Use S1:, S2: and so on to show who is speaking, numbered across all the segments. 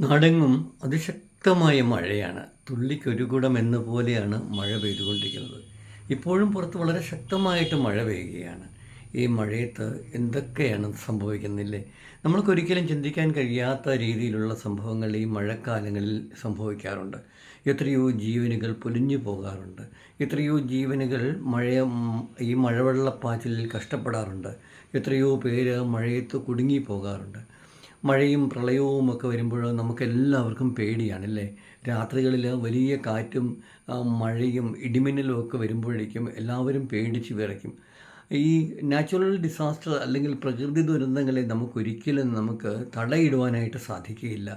S1: നാടെങ്ങും അതിശക്തമായ മഴയാണ്. തുള്ളിക്കൊരു കുടം എന്ന പോലെയാണ് മഴ പെയ്തുകൊണ്ടിരിക്കുന്നത്. ഇപ്പോഴും പുറത്ത് വളരെ ശക്തമായിട്ട് മഴ പെയ്യുകയാണ്. ഈ മഴയത്ത് എന്തൊക്കെയാണ് സംഭവിക്കുന്നില്ലേ? നമ്മൾക്കൊരിക്കലും ചിന്തിക്കാൻ കഴിയാത്ത രീതിയിലുള്ള സംഭവങ്ങൾ ഈ മഴക്കാലങ്ങളിൽ സംഭവിക്കാറുണ്ട്. എത്രയോ ജീവനുകൾ പൊലിഞ്ഞു പോകാറുണ്ട്. എത്രയോ ജീവനുകൾ മഴ ഈ മഴവെള്ളപ്പാച്ചിലിൽ കഷ്ടപ്പെടാറുണ്ട്. എത്രയോ പേര് മഴയത്ത് കുടുങ്ങി പോകാറുണ്ട് മഴയും പ്രളയവും ഒക്കെ വരുമ്പോൾ നമുക്കെല്ലാവർക്കും പേടിയാണല്ലേ? രാത്രികളിൽ വലിയ കാറ്റും മഴയും ഇടിമിന്നലും ഒക്കെ വരുമ്പോഴേക്കും എല്ലാവരും പേടിച്ച് വിറയ്ക്കും. ഈ നാച്ചുറൽ ഡിസാസ്റ്റർ അല്ലെങ്കിൽ പ്രകൃതി ദുരന്തങ്ങളെ നമുക്കൊരിക്കലും നമുക്ക് തടയിടുവാനായിട്ട് സാധിക്കുകയില്ല.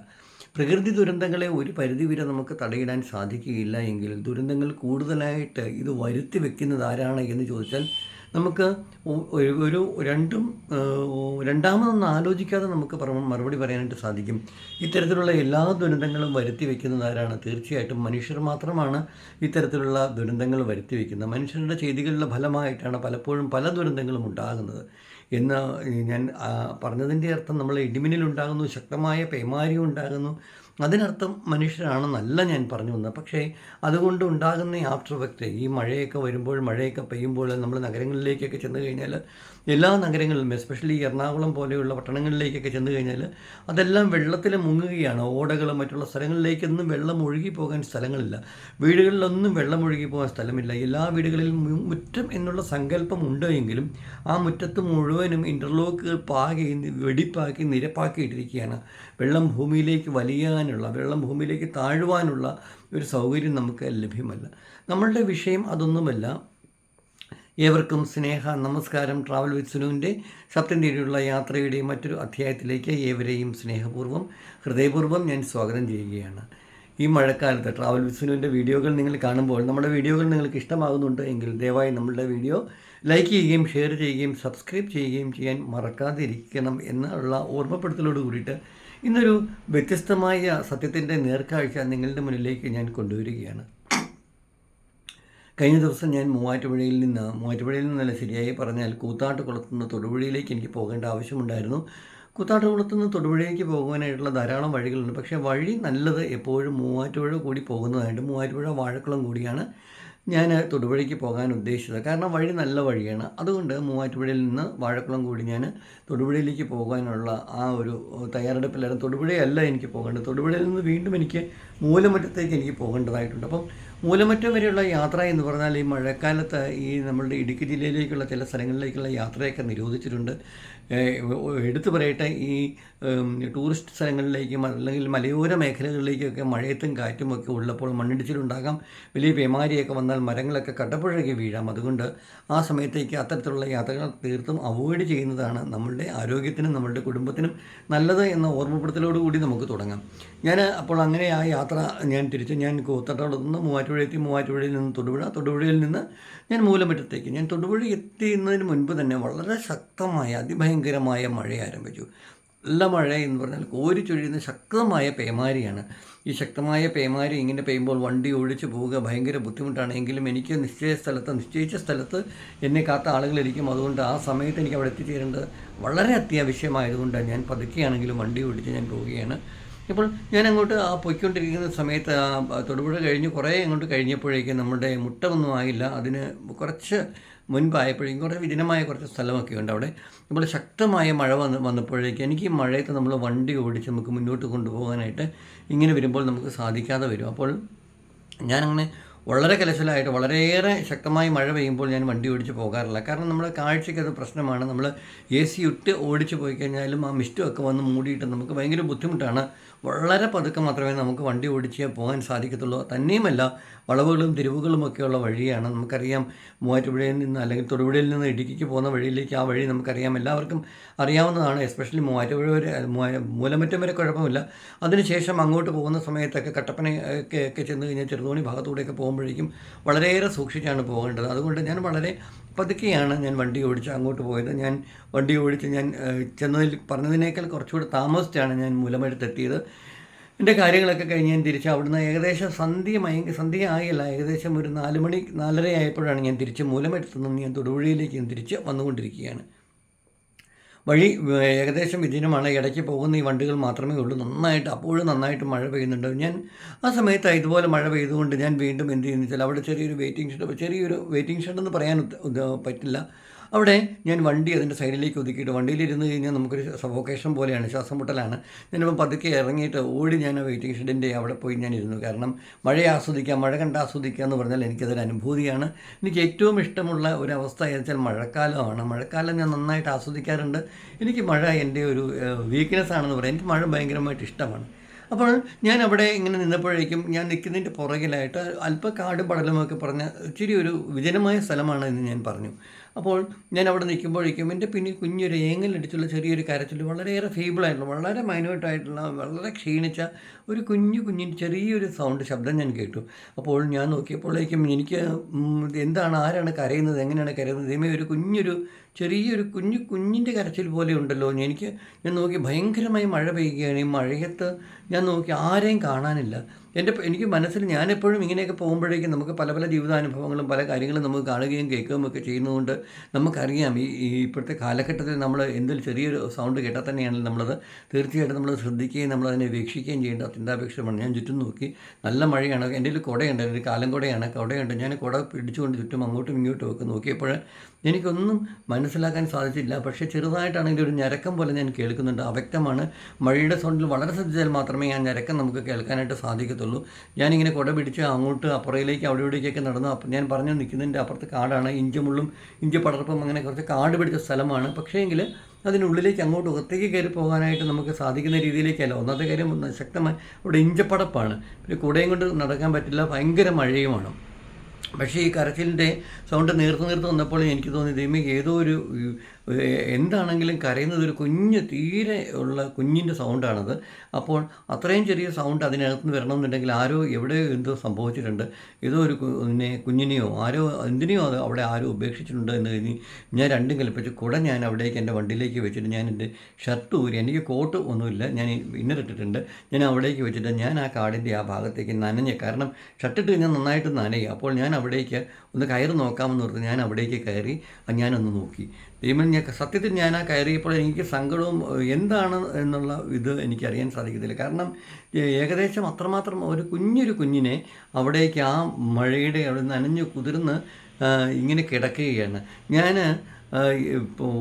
S1: പ്രകൃതി ദുരന്തങ്ങളെ ഒരു പരിധിവരെ നമുക്ക് തടയിടാൻ സാധിക്കുകയില്ല എങ്കിൽ ദുരന്തങ്ങൾ കൂടുതലായിട്ട് ഇത് വരുത്തി വെക്കുന്നത് ആരാണ് എന്ന് ചോദിച്ചാൽ നമുക്ക് ഒരു രണ്ടും രണ്ടാമതൊന്നും ആലോചിക്കാതെ നമുക്ക് മറുപടി പറയാനായിട്ട് സാധിക്കും. ഇത്തരത്തിലുള്ള എല്ലാ ദുരന്തങ്ങളും വരുത്തി വയ്ക്കുന്നതാരാണ് തീർച്ചയായിട്ടും മനുഷ്യർ മാത്രമാണ് ഇത്തരത്തിലുള്ള ദുരന്തങ്ങൾ വരുത്തി വയ്ക്കുന്നത് മനുഷ്യരുടെ ചെയ്തികളുടെ ഫലമായിട്ടാണ് പലപ്പോഴും പല ദുരന്തങ്ങളും ഉണ്ടാകുന്നത്. എന്ന് ഞാൻ പറഞ്ഞതിന്റെ അർത്ഥം നമ്മൾ ഇടിമിന്നലുണ്ടാകുന്നു ശക്തമായ പേമാരി ഉണ്ടാകുന്നു. അതിനർത്ഥം മനുഷ്യരാണെന്നല്ല ഞാൻ പറഞ്ഞു വന്നത്. പക്ഷേ അതുകൊണ്ട് ഉണ്ടാകുന്ന ആഫ്റ്റർ എഫക്റ്റ് ഈ മഴയൊക്കെ വരുമ്പോൾ മഴയൊക്കെ പെയ്യുമ്പോൾ നമ്മൾ നഗരങ്ങളിലേക്കൊക്കെ ചെന്ന് കഴിഞ്ഞാൽ എല്ലാ നഗരങ്ങളിലും എസ്പെഷ്യലി എറണാകുളം പോലെയുള്ള പട്ടണങ്ങളിലേക്കൊക്കെ ചെന്ന് കഴിഞ്ഞാൽ അതെല്ലാം വെള്ളത്തിൽ മുങ്ങുകയാണ്. ഓടകൾ മറ്റുള്ള സ്ഥലങ്ങളിലേക്കൊന്നും വെള്ളം ഒഴുകി പോകാൻ സ്ഥലങ്ങളില്ല. വീടുകളിലൊന്നും വെള്ളം ഒഴുകി പോകാൻ സ്ഥലമില്ല. എല്ലാ വീടുകളിലും മുറ്റം എന്നുള്ള സങ്കല്പം ഉണ്ട് എങ്കിലും ആ മുറ്റത്ത് മുഴുവനും ഇന്റർലോക്കുകൾ പാകി വെടിപ്പാക്കി നിരപ്പാക്കിയിട്ടിരിക്കുകയാണ്. വെള്ളം ഭൂമിയിലേക്ക് വലിയാനുള്ള വെള്ളം ഭൂമിയിലേക്ക് താഴുവാനുള്ള ഒരു സൗകര്യം നമുക്ക് ലഭ്യമല്ല. നമ്മളുടെ വിഷയം അതൊന്നുമല്ല. ഏവർക്കും സ്നേഹ നമസ്കാരം. ട്രാവൽ വിത്ത് സുനുവിന്റെ സപ്തന്തിയിലുള്ള യാത്രയുടെ മറ്റൊരു അധ്യായത്തിലേക്ക് ഏവരെയും സ്നേഹപൂർവം ഹൃദയപൂർവം ഞാൻ സ്വാഗതം ചെയ്യുകയാണ്. ഈ മഴക്കാലത്ത് ട്രാവൽ വിത്ത് സുനുവിന്റെ വീഡിയോകൾ നിങ്ങൾ കാണുമ്പോൾ നമ്മുടെ വീഡിയോകൾ നിങ്ങൾക്ക് ഇഷ്ടമാകുന്നുണ്ട് എങ്കിൽ ദയവായി നമ്മളുടെ വീഡിയോ ലൈക്ക് ചെയ്യുകയും ഷെയർ ചെയ്യുകയും സബ്സ്ക്രൈബ് ചെയ്യുകയും ചെയ്യാൻ മറക്കാതിരിക്കണം എന്നുള്ള ഓർമ്മപ്പെടുത്തലോട് കൂടിയിട്ട് ഇന്നൊരു വ്യത്യസ്തമായ സത്യത്തിന്റെ നേർക്കാഴ്ച നിങ്ങളുടെ മുന്നിലേക്ക് ഞാൻ കൊണ്ടുവരികയാണ്. കഴിഞ്ഞ ദിവസം ഞാൻ മൂവാറ്റുപുഴയിൽ നിന്ന് മൂവാറ്റുപുഴയിൽ നിന്നല്ല ശരിയായി പറഞ്ഞാൽ കൂത്താട്ട് നിന്ന് തൊടുപുഴയിലേക്ക് എനിക്ക് പോകേണ്ട ആവശ്യമുണ്ടായിരുന്നു. കൂത്താട്ട് നിന്ന് തൊടുപുഴയിലേക്ക് പോകുവാനായിട്ടുള്ള ധാരാളം വഴികളുണ്ട്. പക്ഷേ വഴി നല്ലത് എപ്പോഴും മൂവാറ്റുപുഴ കൂടി പോകുന്നതായിട്ട് മൂവാറ്റുപുഴ വാഴക്കുളം കൂടിയാണ്. ഞാൻ തൊടുപുഴയ്ക്ക് പോകാൻ ഉദ്ദേശിച്ചത്. കാരണം വഴി നല്ല വഴിയാണ്. അതുകൊണ്ട് മൂവാറ്റുപുഴയിൽ നിന്ന് വാഴക്കുളം കൂടി ഞാൻ തൊടുപുഴയിലേക്ക് പോകാനുള്ള ആ ഒരു തയ്യാറെടുപ്പിലായിരുന്നു. തൊടുപുഴയല്ല എനിക്ക് പോകേണ്ടത്. തൊടുപുഴയിൽ നിന്ന് വീണ്ടും എനിക്ക് മൂലമറ്റത്തേക്ക് എനിക്ക് പോകേണ്ടതായിട്ടുണ്ട്. അപ്പം മൂലമറ്റം വരെയുള്ള യാത്ര എന്ന് പറഞ്ഞാൽ ഈ മഴക്കാലത്ത് ഈ നമ്മളുടെ ഇടുക്കി ജില്ലയിലേക്കുള്ള ചില സ്ഥലങ്ങളിലേക്കുള്ള യാത്രയൊക്കെ നിരോധിച്ചിട്ടുണ്ട്. എടുത്തു പറയട്ടെ ഈ ടൂറിസ്റ്റ് സ്ഥലങ്ങളിലേക്കും അല്ലെങ്കിൽ മലയോര മേഖലകളിലേക്കൊക്കെ മഴയത്തും കാറ്റും ഒക്കെ ഉള്ളപ്പോൾ മണ്ണിടിച്ചിലുണ്ടാകാം. വലിയ പേമാരിയൊക്കെ വന്നാൽ മരങ്ങളൊക്കെ കട്ടപ്പുഴയ്ക്ക് വീഴാം. അതുകൊണ്ട് ആ സമയത്തേക്ക് അത്തരത്തിലുള്ള യാത്രകൾ തീർത്തും അവോയ്ഡ് ചെയ്യുന്നതാണ് നമ്മളുടെ ആരോഗ്യത്തിനും നമ്മളുടെ കുടുംബത്തിനും നല്ലത് എന്ന ഓർമ്മപ്പെടുത്തലോട് കൂടി നമുക്ക് തുടങ്ങാം. ഞാൻ അപ്പോൾ അങ്ങനെ ആ യാത്ര ഞാൻ തിരിച്ച് ഞാൻ കൂത്തട്ടോളത്ത് നിന്ന് മൂവാറ്റുപുഴയിൽ നിന്ന് തൊടുപുഴ. തൊടുപുഴയിൽ നിന്ന് ഞാൻ മൂലമറ്റത്തേക്ക്. ഞാൻ തൊടുപുഴ എത്തിയുന്നതിന് മുൻപ് തന്നെ വളരെ ശക്തമായ അതിഭയങ്കരമായ മഴ ആരംഭിച്ചു. നല്ല മഴ എന്ന് പറഞ്ഞാൽ കോരി ചൊഴിയുന്ന ശക്തമായ പേമാരിയാണ്. ഈ ശക്തമായ പേമാരി ഇങ്ങനെ പെയ്യുമ്പോൾ വണ്ടി ഒഴിച്ചു പോവുക ഭയങ്കര ബുദ്ധിമുട്ടാണ്. എങ്കിലും എനിക്ക് നിശ്ചയ സ്ഥലത്ത് നിശ്ചയിച്ച സ്ഥലത്ത് എന്നെ കാത്ത ആളുകളിരിക്കും. അതുകൊണ്ട് ആ സമയത്ത് എനിക്ക് അവിടെ എത്തിച്ചേരേണ്ടത് വളരെ അത്യാവശ്യമായതുകൊണ്ട് ഞാൻ പതുക്കെയാണെങ്കിലും വണ്ടി ഓടിച്ച് ഞാൻ പോവുകയാണ്. ഇപ്പോൾ ഞാൻ അങ്ങോട്ട് ആ പൊയ്ക്കൊണ്ടിരിക്കുന്ന സമയത്ത് ആ തൊടുപുഴ കഴിഞ്ഞ് കുറേ അങ്ങോട്ട് കഴിഞ്ഞപ്പോഴേക്കും നമ്മുടെ മുട്ടമൊന്നും ആയില്ല. അതിന് കുറച്ച് മുൻപായപ്പോഴേക്കും കുറേ വിജനമായ കുറച്ച് സ്ഥലമൊക്കെ ഉണ്ട് അവിടെ. നമ്മൾ ശക്തമായ മഴ വന്ന് വന്നപ്പോഴേക്കും എനിക്ക് ഈ മഴയത്ത് നമ്മൾ വണ്ടി ഓടിച്ച് നമുക്ക് മുന്നോട്ട് കൊണ്ടുപോകാനായിട്ട് ഇങ്ങനെ വരുമ്പോൾ നമുക്ക് സാധിക്കാതെ വരും. അപ്പോൾ ഞാനങ്ങനെ വളരെ കലശലായിട്ട് വളരെയേറെ ശക്തമായി മഴ പെയ്യുമ്പോൾ ഞാൻ വണ്ടി ഓടിച്ച് പോകാറില്ല. കാരണം നമ്മുടെ കാഴ്ചയ്ക്ക് അത് പ്രശ്നമാണ്. നമ്മൾ എ സി ഇട്ട് ഓടിച്ച് പോയി കഴിഞ്ഞാലും ആ മിസ്റ്റും ഒക്കെ വന്ന് മൂടിയിട്ട് നമുക്ക് ഭയങ്കര ബുദ്ധിമുട്ടാണ് വളരെ പതുക്കെ മാത്രമേ നമുക്ക് വണ്ടി ഓടിച്ച് പോകാൻ സാധിക്കത്തുള്ളൂ. തന്നെയുമല്ല വളവുകളും തിരിവുകളും ഒക്കെയുള്ള വഴിയാണ്. നമുക്കറിയാം മൂവാറ്റുപുഴയിൽ നിന്ന് അല്ലെങ്കിൽ തൊടുപുഴയിൽ നിന്ന് ഇടുക്കിക്ക് പോകുന്ന വഴിയിലേക്ക് ആ വഴി നമുക്കറിയാം. എല്ലാവർക്കും അറിയാവുന്നതാണ് എസ്പെഷ്യലി മൂവാറ്റുപുഴ വരെ മൂലമറ്റം വരെ കുഴപ്പമില്ല. അതിനുശേഷം അങ്ങോട്ട് പോകുന്ന സമയത്തൊക്കെ കട്ടപ്പന ഒക്കെ ഒക്കെ ചെന്ന് കഴിഞ്ഞാൽ ചെറുതോണി ഭാഗത്തൂടെയൊക്കെ പോകുമ്പോഴേക്കും വളരെയേറെ സൂക്ഷിച്ചാണ് പോകേണ്ടത്. അതുകൊണ്ട് ഞാൻ വളരെ പതുക്കെയാണ് ഞാൻ വണ്ടി ഓടിച്ച് അങ്ങോട്ട് പോയത്. ഞാൻ വണ്ടി ഓടിച്ച് ഞാൻ ചെന്നതിൽ പറഞ്ഞതിനേക്കാൾ കുറച്ചുകൂടെ താമസിച്ചാണ് ഞാൻ മൂലമെടുത്തെത്തിയത്. എന്റെ കാര്യങ്ങളൊക്കെ കഴിഞ്ഞ് ഞാൻ തിരിച്ച് അവിടുന്ന് ഏകദേശം സന്ധ്യ മയങ്ങി സന്ധ്യ ആയില്ല. ഏകദേശം ഒരു നാല് മണി നാലര ആയപ്പോഴാണ് ഞാൻ തിരിച്ച് മൂലമെടുത്തുനിന്ന് ഞാൻ തൊടുപുഴയിലേക്ക് ഞാൻ തിരിച്ച് വന്നുകൊണ്ടിരിക്കുകയാണ്. വഴി ഏകദേശം വിജനമാണ് ഇടയ്ക്ക് പോകുന്ന ഈ വണ്ടികൾ മാത്രമേ ഉള്ളൂ. നന്നായിട്ട് അപ്പോഴും നന്നായിട്ട് മഴ പെയ്യുന്നുണ്ട്. ഞാൻ ആ സമയത്ത് ഇതുപോലെ മഴ പെയ്തുകൊണ്ട് ഞാൻ വീണ്ടും എന്ത് ചെയ്യുന്നു വെച്ചാൽ അവിടെ ചെറിയൊരു വെയിറ്റിംഗ് ഷെഡ് ചെറിയൊരു വെയിറ്റിംഗ് ഷെഡ് എന്ന് പറയാൻ പറ്റില്ല. അവിടെ ഞാൻ വണ്ടി അതിന്റെ സൈഡിലേക്ക് ഒതുക്കിയിട്ട് വണ്ടിയിലിരുന്ന് കഴിഞ്ഞാൽ നമുക്കൊരു സഫോക്കേഷൻ പോലെയാണ് ശ്വാസം മുട്ടലാണ് ഞാനിപ്പം പതുക്കെ ഇറങ്ങിയിട്ട് ഓടി ഞാൻ വെയിറ്റിംഗ് ഷെഡിന്റെ അവിടെ പോയി ഞാൻ ഇരുന്നു. കാരണം മഴയെ ആസ്വദിക്കാം മഴ കണ്ട് ആസ്വദിക്കുക എന്ന് പറഞ്ഞാൽ എനിക്കതൊരു അനുഭൂതിയാണ്. എനിക്ക് ഏറ്റവും ഇഷ്ടമുള്ള ഒരു അവസ്ഥ എന്ന് വെച്ചാൽ മഴക്കാലമാണ്. മഴക്കാലം ഞാൻ നന്നായിട്ട് ആസ്വദിക്കാറുണ്ട്. എനിക്ക് മഴ എന്റെ ഒരു വീക്ക്നെസ് ആണെന്ന് പറയാം. എനിക്ക് മഴ ഭയങ്കരമായിട്ട് ഇഷ്ടമാണ്. അപ്പോൾ ഞാൻ അവിടെ ഇങ്ങനെ നിന്നപ്പോഴേക്കും ഞാൻ നിൽക്കുന്നതിന്റെ പുറകിലായിട്ട് അല്പ കാടും പടലുമൊക്കെ പറഞ്ഞ ഇച്ചിരി ഒരു വിജനമായ സ്ഥലമാണ് എന്ന് ഞാൻ പറഞ്ഞു. അപ്പോൾ ഞാൻ അവിടെ നിൽക്കുമ്പോഴേക്കും എന്റെ പിന്നിൽ കുഞ്ഞൊരു ഏങ്ങലടിച്ചുള്ള ചെറിയൊരു കരച്ചിൽ വളരെയേറെ ഫീബിളായിട്ടുള്ള വളരെ മൈന്യൂട്ടായിട്ടുള്ള വളരെ ക്ഷീണിച്ച ഒരു കുഞ്ഞു കുഞ്ഞിന്റെ ചെറിയൊരു സൗണ്ട് ശബ്ദം ഞാൻ കേട്ടു. അപ്പോൾ ഞാൻ നോക്കിയപ്പോഴേക്കും എനിക്ക് എന്താണ് ആരാണ് കരയുന്നത് എങ്ങനെയാണ് കരയുന്നത്? ഇതേമേ ഒരു കുഞ്ഞൊരു ചെറിയൊരു കുഞ്ഞു കുഞ്ഞിന്റെ കരച്ചിൽ പോലെ ഉണ്ടല്ലോ. എനിക്ക് ഞാൻ നോക്കി ഭയങ്കരമായി മഴ പെയ്യുകയാണ്. ഈ മഴയത്ത് ഞാൻ നോക്കി ആരെയും കാണാനില്ല. എന്റെ എനിക്ക് മനസ്സിൽ ഞാനെപ്പോഴും ഇങ്ങനെയൊക്കെ പോകുമ്പോഴേക്കും നമുക്ക് പല പല ജീവിതാനുഭവങ്ങളും പല കാര്യങ്ങളും നമുക്ക് കാണുകയും കേൾക്കുകയും ഒക്കെ ചെയ്യുന്നതുകൊണ്ട് നമുക്കറിയാം. ഈ ഈ ഇപ്പോഴത്തെ കാലഘട്ടത്തിൽ നമ്മൾ എന്തൊരു ചെറിയൊരു സൗണ്ട് കേട്ടാൽ തന്നെയാണല്ലോ നമ്മളത് തീർച്ചയായിട്ടും നമ്മൾ ശ്രദ്ധിക്കുകയും നമ്മളതിനെ വീക്ഷിക്കുകയും ചെയ്യേണ്ട അത്യന്താപേക്ഷിതമാണ് ഞാൻ ചുറ്റും നോക്കി. നല്ല മഴയാണ്. എന്റെ ഒരു കുടയുണ്ട്. ഒരു കാലം കുടയാണ്. കുടയുണ്ട്. ഞാൻ കുട പിടിച്ചുകൊണ്ട് ചുറ്റും അങ്ങോട്ടും ഇങ്ങോട്ടും ഒക്കെ നോക്കിയപ്പോൾ എനിക്കൊന്നും മനസ്സിലാക്കാൻ സാധിച്ചില്ല. പക്ഷേ ചെറുതായിട്ടാണെങ്കിൽ ഒരു ഞരക്കം പോലെ ഞാൻ കേൾക്കുന്നുണ്ട്. അവ്യക്തമാണ്. മഴയുടെ സൗണ്ടിൽ വളരെ ശ്രദ്ധിച്ചാൽ മാത്രമേ ഞാൻ ഞരക്കം നമുക്ക് കേൾക്കാനായിട്ട് സാധിക്കത്തുള്ളൂ. ഞാനിങ്ങനെ കുട പിടിച്ച് അങ്ങോട്ട് അപ്പുറയിലേക്ക് അവിടെ ഇവിടേക്കൊക്കെ നടന്നു അപ്പം ഞാൻ പറഞ്ഞു നിൽക്കുന്നതിന്റെ അപ്പുറത്ത് കാടാണ്. ഇഞ്ചമുള്ളും ഇഞ്ചി പടർപ്പും അങ്ങനെ കുറച്ച് കാട് പിടിച്ച സ്ഥലമാണ്. പക്ഷേ എങ്കിൽ അതിനുള്ളിലേക്ക് അങ്ങോട്ട് ഒത്തേക്ക് കയറി പോകാനായിട്ട് നമുക്ക് സാധിക്കുന്ന രീതിയിലേക്കല്ല ഒന്നാമത്തെ കാര്യം ശക്തമായി ഇവിടെ ഇഞ്ചപ്പടപ്പാണ്. പിന്നെ കുടയും കൊണ്ട് നടക്കാൻ പറ്റില്ല. ഭയങ്കര മഴയുമാണ്. പക്ഷേ ഈ കരച്ചിലിന്റെ സൗണ്ട് നേർത്ത് നേർത്ത് വന്നപ്പോൾ എനിക്ക് തോന്നി ദൈവം ഏതോ ഒരു എന്താണെങ്കിലും കരയുന്നത് ഒരു കുഞ്ഞ് തീരെ ഉള്ള കുഞ്ഞിന്റെ സൗണ്ടാണത്. അപ്പോൾ അത്രയും ചെറിയ സൗണ്ട് അതിനകത്ത് നിന്ന് വരണമെന്നുണ്ടെങ്കിൽ ആരോ എവിടെ എന്തോ സംഭവിച്ചിട്ടുണ്ട്. ഏതോ ഒരു കുഞ്ഞിനെ കുഞ്ഞിനെയോ ആരോ എന്തിനെയോ അത് അവിടെ ആരോ ഉപേക്ഷിച്ചിട്ടുണ്ട് എന്ന് കഴിഞ്ഞ് ഞാൻ രണ്ടും കൽപ്പിച്ച്. കുട ഞാൻ അവിടേക്ക് എന്റെ വണ്ടിയിലേക്ക് വെച്ചിട്ട് ഞാൻ എന്റെ ഷർട്ട് ഊരി എനിക്ക് കോട്ട് ഒന്നുമില്ല ഞാൻ ഇന്നർ ഇട്ടിട്ടുണ്ട്. ഞാൻ അവിടേക്ക് വെച്ചിട്ട് ഞാൻ ആ കാടിന്റെ ആ ഭാഗത്തേക്ക് നനഞ്ഞ് കാരണം ഷർട്ടിട്ട് ഞാൻ നന്നായിട്ട് നനയും. അപ്പോൾ ഞാൻ അവിടേക്ക് ഒന്ന് കയറി നോക്കാമെന്ന് ഓർത്ത് ഞാൻ അവിടേക്ക് കയറി ഞാനൊന്ന് നോക്കി. ദൈവം ഞാൻ സത്യത്തിൽ ഞാൻ ആ കയറിയപ്പോൾ എനിക്ക് സങ്കടവും എന്താണ് എന്നുള്ള ഇത് എനിക്കറിയാൻ സാധിക്കത്തില്ല. കാരണം ഏകദേശം അത്രമാത്രം ഒരു കുഞ്ഞൊരു കുഞ്ഞിനെ അവിടേക്ക് ആ മഴയുടെ അവിടെ നനഞ്ഞു കുതിർന്ന് ഇങ്ങനെ കിടക്കുകയാണ്. ഞാൻ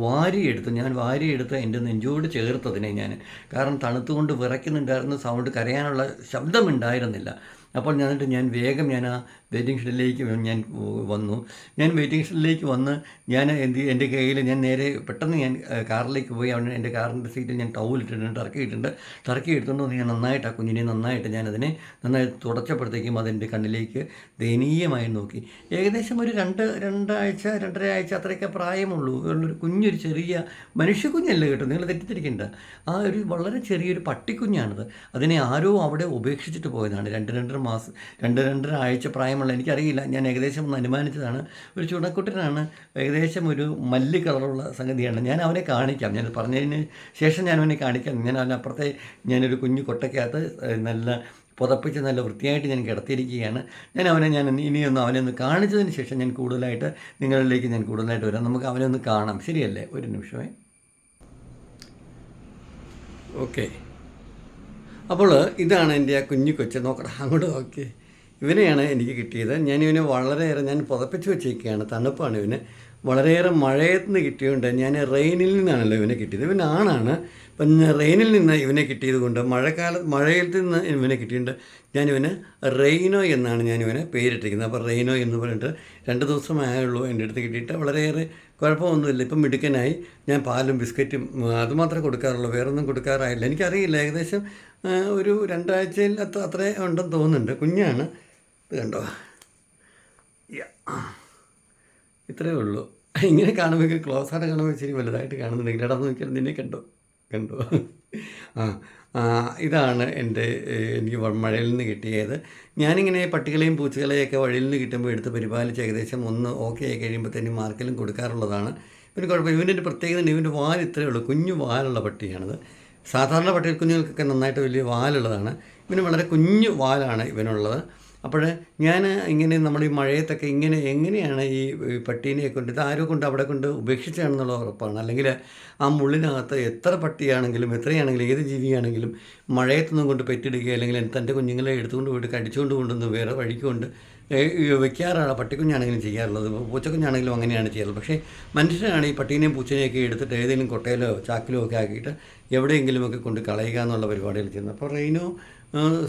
S1: വാരിയെടുത്ത് ഞാൻ വാരിയെടുത്ത് എന്റെ നെഞ്ചോട് ചേർത്തതിനെ ഞാൻ. കാരണം തണുത്തുകൊണ്ട് വിറയ്ക്കുന്നുണ്ടായിരുന്ന സൗണ്ട് കരയാനുള്ള ശബ്ദമുണ്ടായിരുന്നില്ല. അപ്പോൾ ഞാൻ എന്നിട്ട് ഞാൻ വേഗം ഞാൻ ആ വെയിറ്റിംഗ് ഷെഡിലേക്ക് ഞാൻ വന്നു. ഞാൻ വെയിറ്റിംഗ് ഷെഡിലേക്ക് വന്ന് ഞാൻ എന്ത് എന്റെ കയ്യിൽ ഞാൻ നേരെ പെട്ടെന്ന് ഞാൻ കാറിലേക്ക് പോയി. അവിടെ എന്റെ കാറിന്റെ സീറ്റിൽ ഞാൻ ടൗലിട്ടിട്ടുണ്ട് ഇട്ടിട്ടുണ്ട് ടർക്കി എടുത്തുകൊണ്ട് ഞാൻ നന്നായിട്ട് ആ കുഞ്ഞിനെ നന്നായിട്ട് ഞാനതിനെ നന്നായി തുടച്ചപ്പോഴത്തേക്കും അതെന്റെ കണ്ണിലേക്ക് ദയനീയമായി നോക്കി. ഏകദേശം ഒരു രണ്ട് രണ്ടാഴ്ച രണ്ടര ആഴ്ച അത്രയൊക്കെ പ്രായമുള്ളൂ ഒരു കുഞ്ഞൊരു ചെറിയ മനുഷ്യക്കുഞ്ഞല്ല കേട്ടോ. നിങ്ങൾ തെറ്റിദ്ധരിക്കേണ്ട. ആ ഒരു വളരെ ചെറിയൊരു പട്ടിക്കുഞ്ഞാണത്. അതിനെ ആരോ അവിടെ ഉപേക്ഷിച്ചിട്ട് പോയതാണ്. രണ്ട് രണ്ടര മാസം രണ്ട് രണ്ടര ആഴ്ച പ്രായമുള്ള എനിക്കറിയില്ല. ഞാൻ ഏകദേശം ഒന്ന് അനുമാനിച്ചതാണ്. ഒരു ചുണക്കുട്ടനാണ്. ഏകദേശം ഒരു മല്ല് കളറുള്ള സംഗതിയാണ്. ഞാൻ അവനെ കാണിക്കാം. ഞാൻ പറഞ്ഞതിന് ശേഷം ഞാൻ അവനെ കാണിക്കാം. ഞാൻ അവനപ്പുറത്തെ ഞാനൊരു കുഞ്ഞു കൊട്ടയ്ക്കകത്ത് നല്ല പുതപ്പിച്ച് നല്ല വൃത്തിയായിട്ട് ഞാൻ കിടത്തിയിരിക്കുകയാണ്. ഞാൻ അവനെ ഞാൻ ഇനിയൊന്ന് അവനെ ഒന്ന് കാണിച്ചതിന് ശേഷം ഞാൻ കൂടുതലായിട്ട് നിങ്ങളിലേക്ക് ഞാൻ കൂടുതലായിട്ട് വരാം. നമുക്ക് അവനെ ഒന്ന് കാണാം. ശരിയല്ലേ? ഒരു നിമിഷമേ. ഓക്കെ. അപ്പോൾ ഇതാണ് എന്റെ ആ കുഞ്ഞു കൊച്ച്. നോക്കടാ അങ്ങോട്ട് നോക്കി ഇവനെയാണ് എനിക്ക് കിട്ടിയത്. ഞാൻ ഇവനെ വളരെയേറെ ഞാൻ പുതപ്പിച്ച് വെച്ചേക്കുകയാണ് തണുപ്പാണ് ഇവന്. വളരെയേറെ മഴയത്ത് നിന്ന് കിട്ടിയതുകൊണ്ട് ഞാൻ റെയിനിൽ നിന്നാണല്ലോ ഇവനെ കിട്ടിയത്. ഇവൻ ആണാണ്. ഞാൻ റെയിനിൽ നിന്ന് ഇവനെ കിട്ടിയത് കൊണ്ട് മഴക്കാല മഴയിൽ നിന്ന് ഇവനെ കിട്ടിയിട്ടുണ്ട്. ഞാനിവന് റെയിനോ എന്നാണ് ഞാനിവനെ പേരിട്ടിരിക്കുന്നത്. അപ്പോൾ റെയിനോ എന്ന് പറഞ്ഞിട്ട് രണ്ട് ദിവസമായുള്ളൂ എന്റെ അടുത്ത് കിട്ടിയിട്ട്. വളരെയേറെ കുഴപ്പമൊന്നുമില്ല. ഇപ്പം മിടുക്കനായി ഞാൻ പാലും ബിസ്ക്കറ്റും അതുമാത്രമേ കൊടുക്കാറുള്ളൂ. വേറൊന്നും കൊടുക്കാറായില്ല. എനിക്കറിയില്ല. ഏകദേശം ഒരു രണ്ടാഴ്ചയിൽ അത്ര അത്രേ ഉണ്ടെന്ന് തോന്നുന്നുണ്ട്. കുഞ്ഞാണ്. ഇത് കണ്ടോ. ഇത്രയേ ഉള്ളൂ. ഇങ്ങനെ കാണുമ്പോൾ ക്ലോസ് ആയിട്ട് കാണുമ്പോൾ ശരി വലുതായിട്ട് കാണുന്നുണ്ടെങ്കിൽ എടാ നോക്കിയാൽ നിന്നെ കണ്ടോ? കണ്ടോ? ആ ഇതാണ് എന്റെ എനിക്ക് മഴയിൽ നിന്ന് കിട്ടിയത്. ഞാനിങ്ങനെ പട്ടികളെയും പൂച്ചകളെയൊക്കെ വഴിയിൽ നിന്ന് കിട്ടുമ്പോൾ എടുത്ത് പരിപാലിച്ച് ഏകദേശം ഒന്ന് ഓക്കെ ആയി കഴിയുമ്പോഴത്തേനും മാർക്കിലും കൊടുക്കാറുള്ളതാണ്. പിന്നെ കുഴപ്പമില്ല. ഇവന്റെ പ്രത്യേകത ഇവന്റെ വാൽ ഇത്രയേ ഉള്ളൂ. കുഞ്ഞു വാലുള്ള പട്ടിയാണത്. സാധാരണ പട്ടികൾ കുഞ്ഞുങ്ങൾക്കൊക്കെ നന്നായിട്ട് വലിയ വാലുള്ളതാണ്. ഇവന് വളരെ കുഞ്ഞു വാലാണ് ഇവനുള്ളത്. അപ്പോൾ ഞാൻ ഇങ്ങനെ നമ്മൾ ഈ മഴയത്തൊക്കെ ഇങ്ങനെ എങ്ങനെയാണ് ഈ പട്ടീനെ കൊണ്ട് ഇത് ആരോ കൊണ്ട് അവിടെ കൊണ്ട് ഉപേക്ഷിച്ചാണെന്നുള്ള ഉറപ്പാണ്. അല്ലെങ്കിൽ ആ മുള്ളിനകത്ത് എത്ര പട്ടിയാണെങ്കിലും എത്രയാണെങ്കിലും ഏത് ജീവിയാണെങ്കിലും മഴയത്തൊന്നും കൊണ്ട് പെറ്റിടുക അല്ലെങ്കിൽ തന്റെ കുഞ്ഞുങ്ങളെ എടുത്തുകൊണ്ട് പോയിട്ട് കടിച്ചുകൊണ്ട് കൊണ്ടുവന്ന് വേറെ വഴിക്ക് കൊണ്ട് ഏ- ഈ വെക്കാറാണ് പട്ടിക്കുഞ്ഞാണെങ്കിലും ചെയ്യാറുള്ളത്. പൂച്ചക്കുഞ്ഞാണെങ്കിലും അങ്ങനെയാണ് ചെയ്യാറുള്ളത്. പക്ഷേ മനുഷ്യനാണ് ഈ പട്ടീനെയും പൂച്ചനെയൊക്കെ എടുത്തിട്ട് ഏതെങ്കിലും കൊട്ടയിലോ ചാക്കിലോ ഒക്കെ ആക്കിയിട്ട് എവിടെയെങ്കിലുമൊക്കെ കൊണ്ട് കളയുക എന്നുള്ള പരിപാടികൾ ചെയ്യുന്നത്. അപ്പോൾ റെയിനോ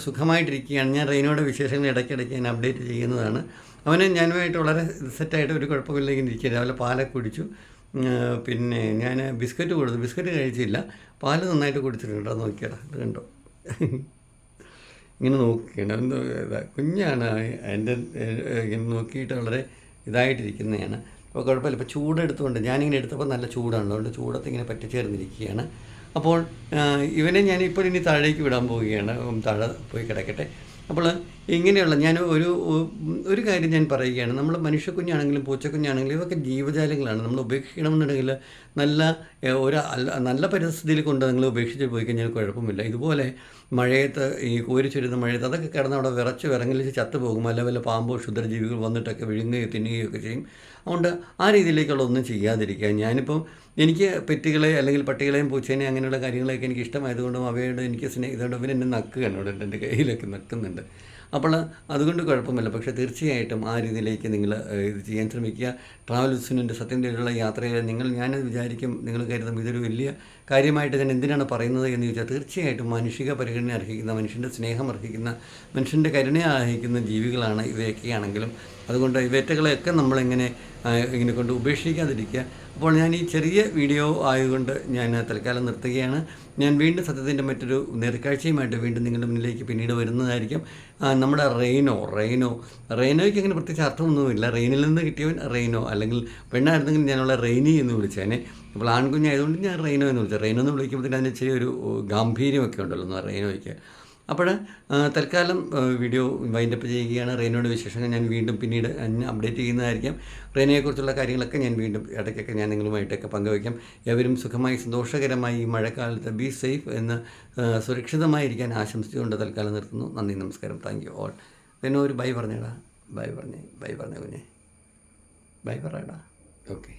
S1: സുഖമായിട്ടിരിക്കുകയാണ്. ഞാൻ റെയിനോയുടെ വിശേഷങ്ങൾ ഇടയ്ക്കിടയ്ക്ക് ഞാൻ അപ്ഡേറ്റ് ചെയ്യുന്നതാണ്. അവന് ഞാനുമായിട്ട് വളരെ സെറ്റായിട്ട് ഒരു കുഴപ്പമില്ലെങ്കിൽ ഇരിക്കുക. രാവിലെ പാലൊക്കെ കുടിച്ചു. പിന്നെ ഞാൻ ബിസ്ക്കറ്റ് കൊടുത്തു. ബിസ്ക്കറ്റ് കഴിച്ചില്ല. പാൽ നന്നായിട്ട് കുടിച്ചിട്ടുണ്ട്. അത് നോക്കിയടാ അത് കണ്ടോ? ഇങ്ങനെ നോക്കിയാണ് കുഞ്ഞാണ്. എന്റെ ഇങ്ങനെ നോക്കിയിട്ട് വളരെ ഇതായിട്ടിരിക്കുന്നതാണ്. അപ്പോൾ കുഴപ്പമില്ല. ഇപ്പോൾ ചൂടെടുത്തുകൊണ്ട് ഞാനിങ്ങനെ എടുത്തപ്പോൾ നല്ല ചൂടാണ്. അതുകൊണ്ട് ചൂടത്ത് ഇങ്ങനെ പറ്റിച്ചേർന്നിരിക്കുകയാണ്. അപ്പോൾ ഇവനെ ഞാൻ ഇപ്പോൾ ഇനി താഴേക്ക് വിടാൻ പോവുകയാണ്. താഴെ പോയി കിടക്കട്ടെ. അപ്പോൾ ഇങ്ങനെയുള്ള ഞാൻ ഒരു ഒരു കാര്യം ഞാൻ പറയുകയാണ്. നമ്മൾ മനുഷ്യക്കുഞ്ഞാണെങ്കിലും പൂച്ചക്കുഞ്ഞാണെങ്കിലും ഇതൊക്കെ ജീവജാലങ്ങളാണ്. നമ്മൾ ഉപേക്ഷിക്കണമെന്നുണ്ടെങ്കിൽ നല്ല ഒരു നല്ല പരിസ്ഥിതിയിൽ കൊണ്ട് നിങ്ങൾ ഉപേക്ഷിച്ച് പോയി കഴിഞ്ഞാൽ കുഴപ്പമില്ല. ഇതുപോലെ മഴയത്ത് ഈ കോരി ചുരുന്ന മഴയത്ത് അതൊക്കെ കിടന്ന് അവിടെ വിറച്ച് വിറങ്ങലിച്ച് ചത്തുപോകും. അല്ല വല്ല പാമ്പോ ക്ഷുദ്രജീവികൾ വന്നിട്ടൊക്കെ വിഴുങ്ങുകയോ തിന്നുകയോ ഒക്കെ ചെയ്യും. അതുകൊണ്ട് ആ രീതിയിലേക്കുള്ള ഒന്നും ചെയ്യാതിരിക്കുക. ഞാനിപ്പം എനിക്ക് പെറ്റുകളെ അല്ലെങ്കിൽ പട്ടികളെയും പൂച്ചേനെയും അങ്ങനെയുള്ള കാര്യങ്ങളൊക്കെ എനിക്ക് ഇഷ്ടമായതുകൊണ്ടും അവയോട് എനിക്ക് സ്നേഹം പിന്നെ എന്നെ നക്കുകയാണ് എന്റെ കയ്യിലൊക്കെ നക്കുന്നുണ്ട്. അപ്പോൾ അതുകൊണ്ട് കുഴപ്പമില്ല പക്ഷേ തീർച്ചയായിട്ടും ആ രീതിയിലേക്ക് നിങ്ങൾ ഇത് ചെയ്യാൻ ശ്രമിക്കുക. ട്രാവൽ സത്യം തേടിയുള്ള യാത്രയിൽ നിങ്ങൾ ഞാൻ വിചാരിക്കും നിങ്ങൾ കരുതും ഇതൊരു വലിയ കാര്യമായിട്ട് ഞാൻ എന്തിനാണ് പറയുന്നത് എന്ന് ചോദിച്ചാൽ തീർച്ചയായിട്ടും മാനുഷിക പരിഗണന അർഹിക്കുന്ന മനുഷ്യന്റെ സ്നേഹം അർഹിക്കുന്ന മനുഷ്യന്റെ കരുണ അർഹിക്കുന്ന ജീവികളാണ് ഇവയൊക്കെയാണെങ്കിലും അതുകൊണ്ട് ഇവറ്റകളെയൊക്കെ നമ്മളിങ്ങനെ ഇങ്ങനെ കൊണ്ട് ഉപേക്ഷിക്കാതിരിക്കുക. അപ്പോൾ ഞാൻ ഈ ചെറിയ വീഡിയോ ആയതുകൊണ്ട് ഞാൻ തൽക്കാലം നിർത്തുകയാണ്. ഞാൻ വീണ്ടും സത്യത്തിന്റെ മറ്റൊരു നേർക്കാഴ്ചയുമായിട്ട് വീണ്ടും നിങ്ങളുടെ മുന്നിലേക്ക് പിന്നീട് വരുന്നതായിരിക്കും. നമ്മുടെ റെയിനോ റെയിനോ റെയിനോയ്ക്ക് അങ്ങനെ പ്രത്യേകിച്ച് അർത്ഥമൊന്നുമില്ല. റെയിനിൽ നിന്ന് കിട്ടിയവൻ റെയിനോ അല്ലെങ്കിൽ പെണ്ണായിരുന്നെങ്കിൽ ഞാനുള്ള റെയിനി എന്ന് വിളിച്ചേനെ അപ്പോൾ ആൺകുഞ്ഞായതുകൊണ്ട് ഞാൻ റെയിനോ എന്ന് വിളിച്ചത്. റെയിനോ എന്ന് വിളിക്കുമ്പോഴത്തേക്ക് അതിന് ഒരു ഗാംഭീര്യമൊക്കെ ഉണ്ടല്ലോ റെയിനോയ്ക്ക് അപ്പോൾ തൽക്കാലം വീഡിയോ വൈൻഡപ്പ് ചെയ്യുകയാണ്. റെയിനോയുടെ വിശേഷങ്ങൾ ഞാൻ വീണ്ടും പിന്നീട് അപ്ഡേറ്റ് ചെയ്യുന്നതായിരിക്കും. റെയിനയെക്കുറിച്ചുള്ള കാര്യങ്ങളൊക്കെ ഞാൻ വീണ്ടും ഇടയ്ക്കൊക്കെ ഞാൻ നിങ്ങളുമായിട്ടൊക്കെ പങ്കുവയ്ക്കാം. എവരും സുഖമായി സന്തോഷകരമായി ഈ മഴക്കാലത്ത് ബി സേഫ് എന്ന് സുരക്ഷിതമായിരിക്കാൻ ആശംസിച്ചുകൊണ്ട് തൽക്കാലം നിർത്തുന്നു. നന്ദി നമസ്കാരം. താങ്ക് യു ഓൾ റെയിനോ ഒരു ബൈ പറഞ്ഞേടാ. ബൈ പറഞ്ഞേ ബൈ പറഞ്ഞേ കുഞ്ഞേ. ബൈ പറയടാ. ഓക്കെ